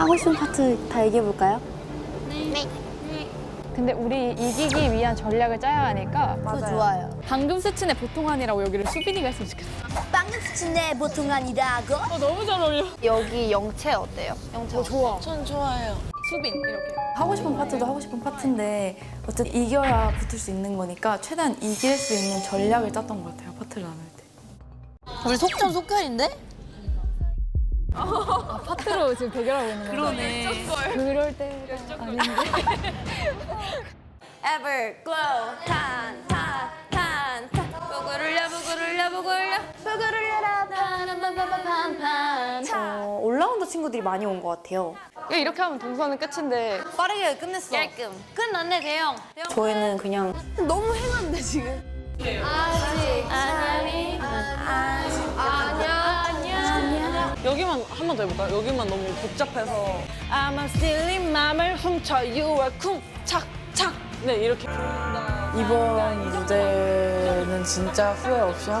하고 싶은 파트 다 얘기해 볼까요? 근데 우리 이기기 위한 전략을 짜야 하니까 그거 좋아요. 방금 스친의 보통 아니라고 여기를 수빈이가 했으면 좋겠어. 빵스내 보통 아니라고? 어, 너무 잘 어울려. 여기 영채 어때요? 영채 어, 좋아. 전 좋아요. 수빈 이렇게. 하고 싶은 파트도 하고 싶은 파트인데 어쨌든 이겨야 붙을 수 있는 거니까 최대한 이길 수 있는 전략을 짰던 것 같아요 파트를 나눌 때. 우리 속전 속결인데? 파트로 지금 대결하고 있는 거야. 그러네. 그럴 때 아닌데. Everglow 탄탄탄탄. 부구를려 부구를려 부구를려 부구를려라. 판판판판판 어, 올라운더 친구들이 많이 온 것 같아요. 이렇게 하면 동선은 끝인데. 빠르게 끝냈어. 깔끔. 끝났네 대형. 저희는 그냥 너무 행한데 지금. 아 한 번 더 해볼까요? 여기만 너무 복잡해서. I'm a silly 맘을 훔쳐 You are 쿵착착. 네 이렇게. 이번 무대는 진짜 후회 없이 하고